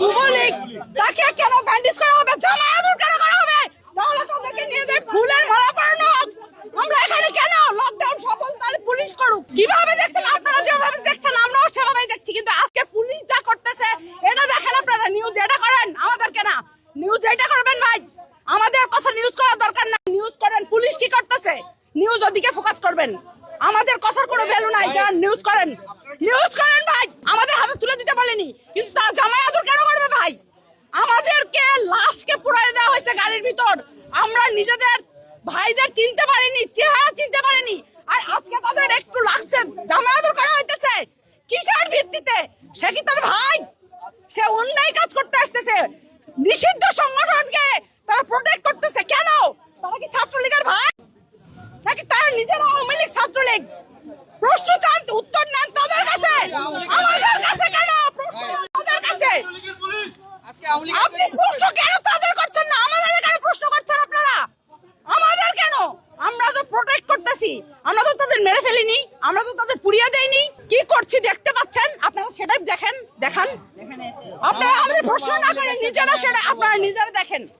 যুবলীগ। তাকে কেন ব্যান্ডেজ করা হবে? জামায়াতুর কেন করা হবে? তাহলে তাদেরকে নিয়ে যায় ফুলের মালা পরানো আমরা এখানে কেন? লকডাউন সফল, তাহলে পুলিশ করুক। কীভাবে দেখছেন? আপনারা যেভাবে দেখছেন, আমরাও সেভাবেই দেখছি। কিন্তু আজকে পুলিশ যা করতেছে, এটা দেখেন আপনারা নিউজ এটা করেন, আমাদেরকে না। নিউজ এটা করবেন ভাই। আমাদের কথা নিউজ করার দরকার না। নিউজ করেন পুলিশ কি করতেছে? নিউজ ওদিকে ফোকাস করবেন। আমাদের কথার কোনো ভ্যালু নাই। নিউজ করেন। নিউজ করেন ভাই আমাদের হাতে তুলে দিতে পারেনি কিন্তু তারা জামাই আদর কেন করবে ভাই আমাদেরকে লাশকে পুরাই দেওয়া হয়েছে গাড়ির ভিতর। আমরা নিজেদের ভাইদের চিনতে পারিনি, চেহারা চিনতে পারিনি। আর আজকে তাদের একটু লাগছে জামাই আদর করা হইতেছে। কিসের ভিত্তিতে? সে কি তার ভাই? সে অন্যায় কাজ করতে আসতেছে। নিষিদ্ধ সংগঠনকে তারা প্রোটেক্ট করতেছে কেন তারা কি ছাত্রলীগের ভাই নাকি তারা নিজেরা আওয়ামী লীগ ছাত্রলীগ প্রশ্ন চান উত্তর নেন তাদের কাছে আমাদের কাছে কেন প্রশ্ন তাদের কাছে আপনি প্রশ্ন কেন তাদের করছেন না? আমাদের কেন প্রশ্ন করছেন আপনারা? আমাদের কেন? আমরা তো প্রোটেক্ট করতেছি। আমরা তো তাদের মেরে ফেলিনি। আমরা তো তাদের পুড়িয়ে দেইনি। কি করছি দেখতে পাচ্ছেন? আপনারা সেটাই দেখেন দেখান। আপনারা আমাদের প্রশ্ন না করেন নিজেরা সেটা আপনারা নিজেরা দেখেন।